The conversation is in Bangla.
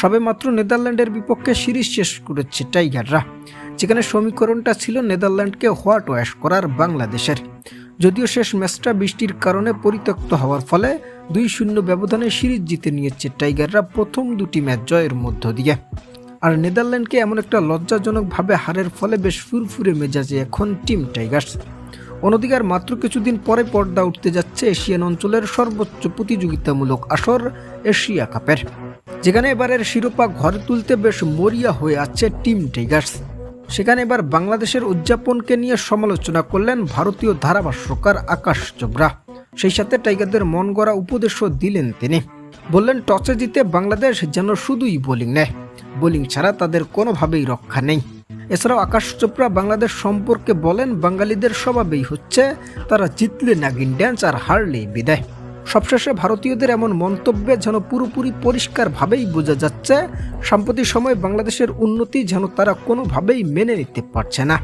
সবেমাত্র নেদারল্যান্ডের বিপক্ষে সিরিজ শেষ করেছে টাইগাররা, যেখানে সমীকরণটা ছিল নেদারল্যান্ডকে হোয়াট ওয়াশ করার বাংলাদেশের। যদিও শেষ ম্যাচটা বৃষ্টির কারণে পরিত্যক্ত হওয়ার ফলে দুই শূন্য ব্যবধানে সিরিজ জিতে নিয়েছে টাইগাররা প্রথম দুটি ম্যাচ জয়ের মধ্য দিয়ে। আর নেদারল্যান্ডকে এমন একটা লজ্জাজনকভাবে হারের ফলে বেশ ফুরফুরে মেজাজে এখন টিম টাইগার্স। অন্যদিকে আর মাত্র কিছুদিন পরে পর্দা উঠতে যাচ্ছে এশিয়ান অঞ্চলের সর্বোচ্চ প্রতিযোগিতামূলক আসর এশিয়া কাপের। যেখানে এবারের শিরোপা ঘরে তুলতে বেশ মরিয়া হয়ে আছে টিম টাইগার্স সেখানে এবার বাংলাদেশের উদযাপনকে নিয়ে সমালোচনা করলেন ভারতীয় ধারাভাষ্যকার আকাশ চোপড়া। সেই সাথে টাইগারদের মন গড়া উপদেশও দিলেন তিনি। বললেন, টসে জিতে বাংলাদেশ যেন শুধুই বোলিং নেয়। বোলিং ছাড়া তাদের কোনোভাবেই রক্ষা নেই। এছাড়াও আকাশ চোপড়া বাংলাদেশ সম্পর্কে বলেন, বাঙালিদের স্বভাবেই হচ্ছে, তারা জিতলে নাগিন ড্যান্স আর হারলেই বিদায়। সবশেষে ভারতীয়দের এমন মন্তব্যে যেন পুরোপুরি পরিষ্কারভাবেই বোঝা যাচ্ছে, সাম্প্রতিক সময়ে বাংলাদেশের উন্নতি যেন তারা কোনোভাবেই মেনে নিতে পারছে না।